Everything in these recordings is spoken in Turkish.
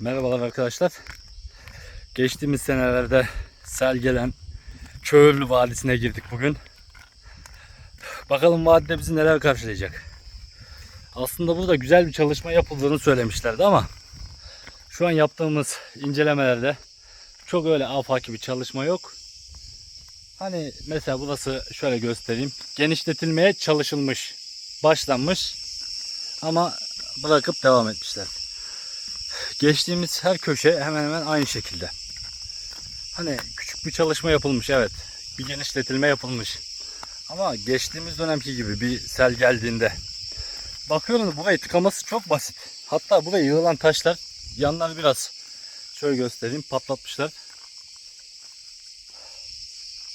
Merhabalar arkadaşlar. Geçtiğimiz senelerde sel gelen Köğürlü Vadisi'ne girdik bugün. Bakalım vadide bizi neler karşılayacak. Aslında burada güzel bir çalışma yapıldığını söylemişlerdi ama şu an yaptığımız incelemelerde çok öyle afaki bir çalışma yok. Hani mesela burası şöyle göstereyim. Genişletilmeye çalışılmış, başlanmış ama bırakıp devam etmişler. Geçtiğimiz her köşe hemen hemen aynı şekilde. Hani küçük bir çalışma yapılmış evet. Bir genişletilme yapılmış. Ama geçtiğimiz dönemki gibi bir sel geldiğinde bakıyorum burayı tıkaması çok basit. Hatta buraya yığılan taşlar yanları biraz şöyle göstereyim patlatmışlar.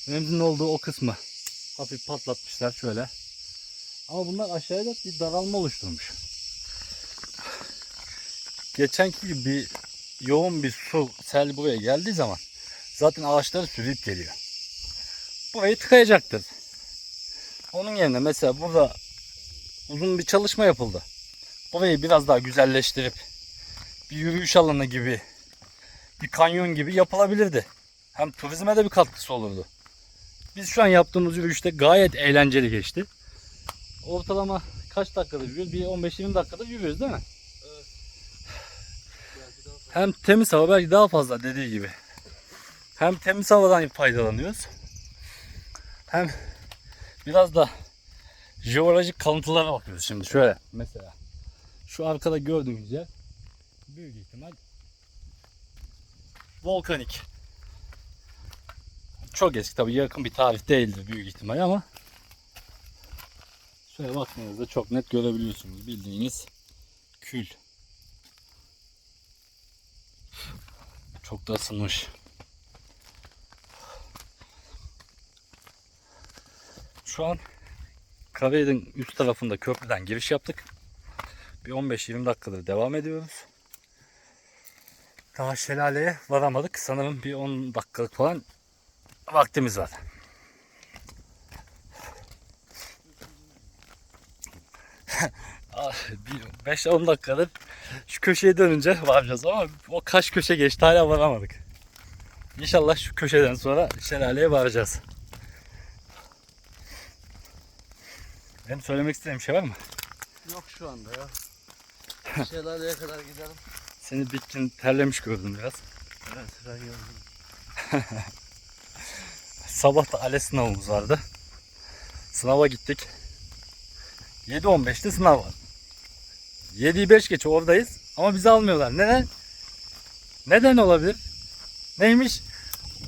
Remzin olduğu o kısmı hafif patlatmışlar şöyle. Ama bunlar aşağıda bir daralma oluşturmuş. Geçenki gibi bir yoğun bir su sel buraya geldiği zaman zaten ağaçları sürüp geliyor. Burayı tıkayacaktır. Onun yerine mesela burada uzun bir çalışma yapıldı. Burayı biraz daha güzelleştirip bir yürüyüş alanı gibi bir kanyon gibi yapılabilirdi. Hem turizme de bir katkısı olurdu. Biz şu an yaptığımız yürüyüşte gayet eğlenceli geçti. Ortalama kaç dakikadır yürüyoruz? Bir 15-20 dakikadır yürüyoruz değil mi? Hem temiz hava belki daha fazla dediği gibi. Hem temiz havadan faydalanıyoruz. Hem biraz da jeolojik kalıntılara bakıyoruz şimdi şöyle mesela. Şu arkada gördüğünüz yer büyük ihtimal volkanik. Çok eski tabii yakın bir tarih değildir büyük ihtimal ama şöyle baktığınızda çok net görebiliyorsunuz bildiğiniz kül. Çok da ısınmış. Şu an Karaye'nin üst tarafında köprüden giriş yaptık. Bir 15-20 dakikadır devam ediyoruz. Daha şelaleye varamadık. Sanırım bir 10 dakikalık falan vaktimiz var. Ah, bir 5-10 dakikadır şu köşeye dönünce varacağız ama o kaç köşe geçti hala varamadık. İnşallah şu köşeden sonra şelaleye varacağız. Benim söylemek istediğim şey var mı? Yok şu anda ya. Şelaleye kadar gidelim. Seni bitkin terlemiş gördüm biraz. Evet ben gördüm. Sabah da ALES sınavımız vardı. Sınava gittik. 7.15'te sınav var. 7'yi 5 geç oradayız ama bizi almıyorlar. Neden? Neden olabilir? Neymiş?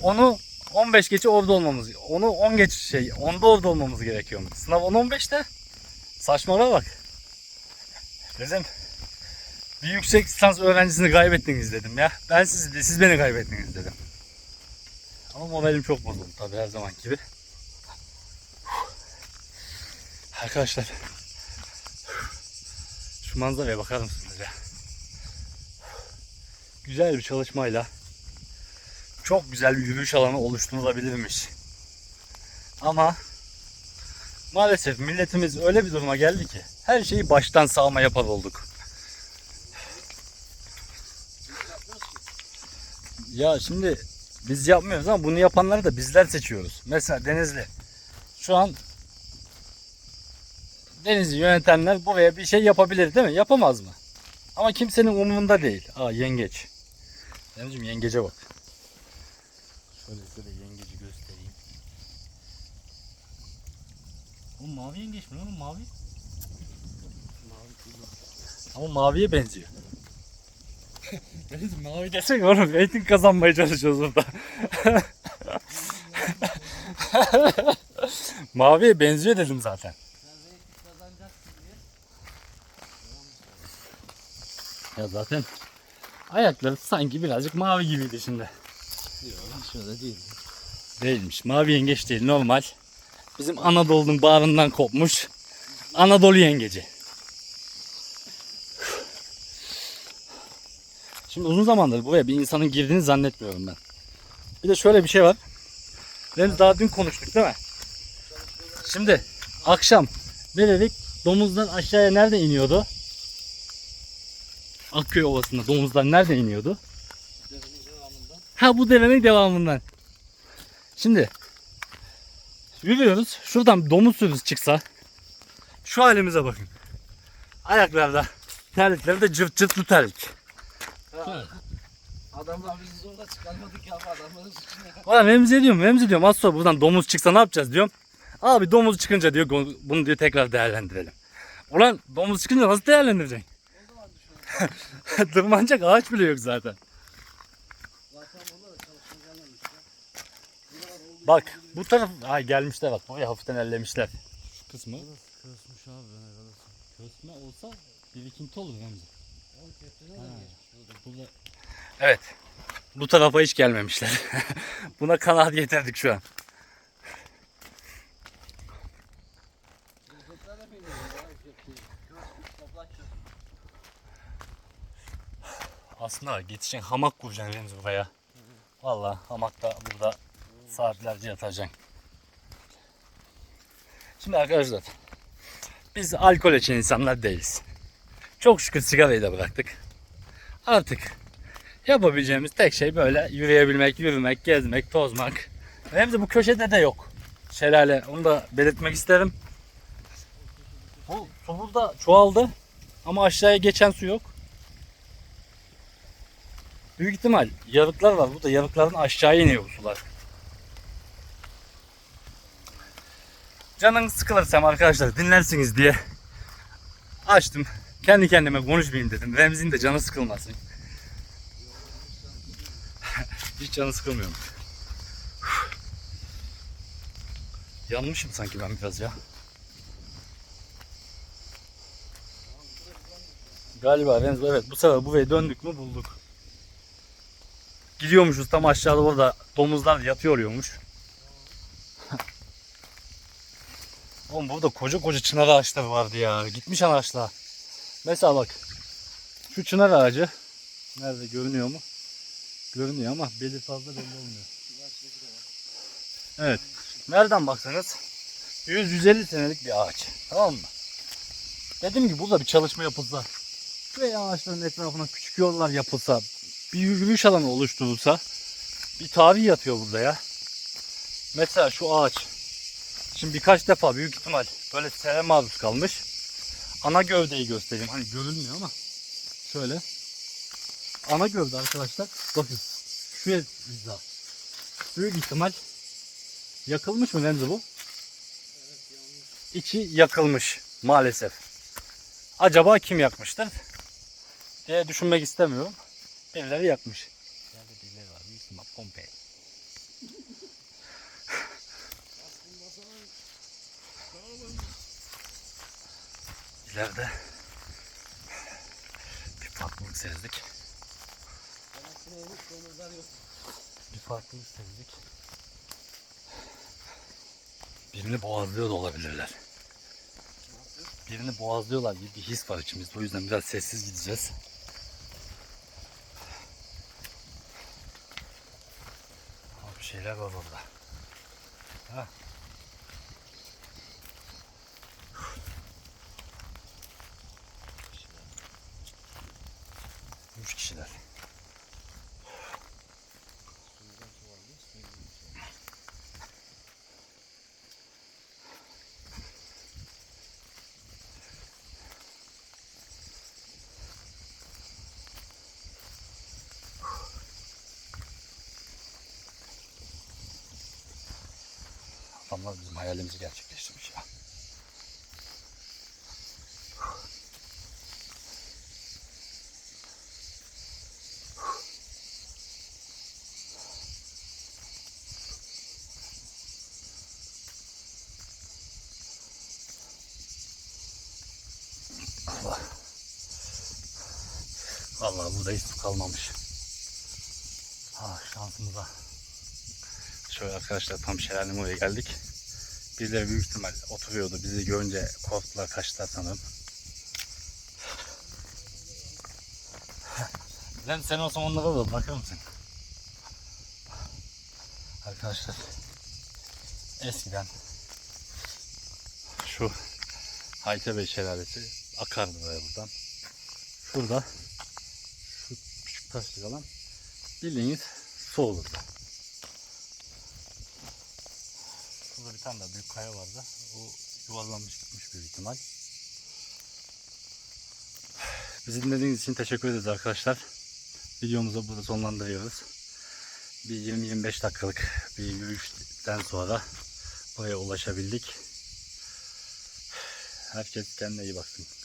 Onu 15 geçe orada olmamız, onu 10 geç şey, 10'da orada olmamız gerekiyormuş. Sınav 10-15'te. Saçmalığa bak. Dedim bir yüksek lisans öğrencisini kaybettiniz dedim ya. Ben sizi de siz beni kaybettiniz dedim. Ama moralim çok bozuldu tabii her zaman gibi. Arkadaşlar şu manzaraya bakar mısınız ya? Güzel bir çalışmayla çok güzel bir yürüyüş alanı oluşturulabilirmiş. Ama maalesef milletimiz öyle bir duruma geldi ki her şeyi baştan sağma yapar olduk. Ya şimdi biz yapmıyoruz ama bunu yapanları da bizler seçiyoruz. Mesela Denizli. Şu an Denizli yönetenler buraya bir şey yapabilir değil mi? Yapamaz mı? Ama kimsenin umurunda değil. Aa yengeç. Denizciğim yengece bak. Şöyle size de yengeci göstereyim. O mavi yengeç mi? Oğlum mavi. Ama maviye benziyor. Deniz mavi desek oğlum reyting kazanmaya çalışıyoruz burada. Maviye benziyor dedim zaten. Ya zaten ayakları sanki birazcık mavi gibiydi şimdi. Yok şöyle değil. Değilmiş. Mavi yengeç değil normal. Bizim Anadolu'nun bağrından kopmuş Anadolu yengeci. Şimdi uzun zamandır buraya bir insanın girdiğini zannetmiyorum ben. Bir de şöyle bir şey var. Deniz daha dün konuştuk değil mi? Şimdi akşam ne dedik? Domuzdan aşağıya nerede iniyordu? Akköy Ovası'nda domuzlar nerede iniyordu? Ha bu devenin devamından. Şimdi yürüyoruz. Şuradan domuz sürüsü çıksa şu halimize bakın. Ayaklarda terlikleri de cırt cırtlı terlik. Adamlar bizi zorla çıkarmadık ya adamların suçuna. Valla Remzi diyorum, Remzi diyorum az sonra buradan domuz çıksa ne yapacağız diyorum. Abi domuz çıkınca diyor bunu diyor tekrar değerlendirelim. Ulan domuz çıkınca nasıl değerlendireceksin? Tırmanacak ağaç bile yok zaten. Bak bu taraf ay gelmişler bak burayı hafiften ellemişler. Şu kısmı Kösmüş abi ben arasın. kösme olsa birikinti olur Remzi. Ha. burada. Evet. Bu tarafa hiç gelmemişler. Buna kanaat getirdik şu an. Köftene mi iniyor ya? Köftene. Kösmüş toprak kösmüş. Aslında geçeceksin hamak kuracaksın Remzi buraya. Valla hamakta burada saatlerce yatacaksın. Şimdi arkadaşlar biz alkol içen insanlar değiliz. Çok şükür sigarayı da bıraktık. Artık yapabileceğimiz tek şey böyle yürüyebilmek, yürümek, gezmek, tozmak. Remzi bu köşede de yok. Şelale onu da belirtmek isterim. Bu su burada çoğaldı ama aşağıya geçen su yok. Büyük ihtimal yarıklar var. Burada yarıkların aşağıya iniyor bu sular. Canın sıkılırsam arkadaşlar dinlersiniz diye açtım. Kendi kendime konuşmayayım dedim. Remzi'nin de canı sıkılmasın. Hiç canı sıkılmıyor. Yanmışım sanki ben biraz ya. Galiba Remzi evet bu sefer bu ve döndük mü bulduk. Gidiyormuşuz tam aşağıda orada domuzlar yatıyormuş. Oğlum burada koca koca çınar ağaçları vardı ya. Gitmiş ağaçlar. Mesela bak. Şu çınar ağacı. Nerede görünüyor mu? Görünüyor ama belli fazla belli olmuyor. Evet. Nereden baksanız 100-150 senelik bir ağaç. Tamam mı? Dediğim gibi burada bir çalışma yapılsa. Ve ağaçların etrafına küçük yollar yapılsa. Bir yürüyüş alanı oluşturulsa. Bir tarih yatıyor burada ya. Mesela şu ağaç. Şimdi birkaç defa büyük ihtimal böyle sere maruz kalmış. Ana gövdeyi göstereyim. Hani görünmüyor ama. Şöyle. Ana gövde arkadaşlar. Bakın. Şu hiza. Büyük ihtimal yakılmış mı Remzi bu? İçi yakılmış maalesef. Acaba kim yakmıştır? diye düşünmek istemiyorum. Birileri yakmış. Nerede birileri var. Büyük ihtimal Pompei. İleride bir farklılık sezdik. Bir farklılık sezdik. Birini boğazlıyor da olabilirler. Birini boğazlıyorlar gibi bir his var içimizde. O yüzden biraz sessiz gideceğiz. Ama bir şeyler var orada. Ha. Adamlar bizim hayalimizi gerçekleştirmiş ya. Allah. Vallahi burada hiç su kalmamış. Ha şansımıza. Şöyle arkadaşlar tam şelalenin oraya geldik. Birileri büyük ihtimal oturuyordu. Bizi görünce korktular kaçtılar sanırım. Lan sen olsan onlara da bakar mısın? Arkadaşlar eskiden şu Haytepe şelalesi akardı böyle buradan. Şurada taşlık alan bildiğiniz su olurdu. Burada bir tane daha büyük kaya vardı. O yuvarlanmış gitmiş büyük ihtimal. Bizi dinlediğiniz için teşekkür ederiz arkadaşlar. Videomuzu burada sonlandırıyoruz. Bir 20-25 dakikalık bir yürüyüşten sonra buraya ulaşabildik. Herkes kendine iyi baksın.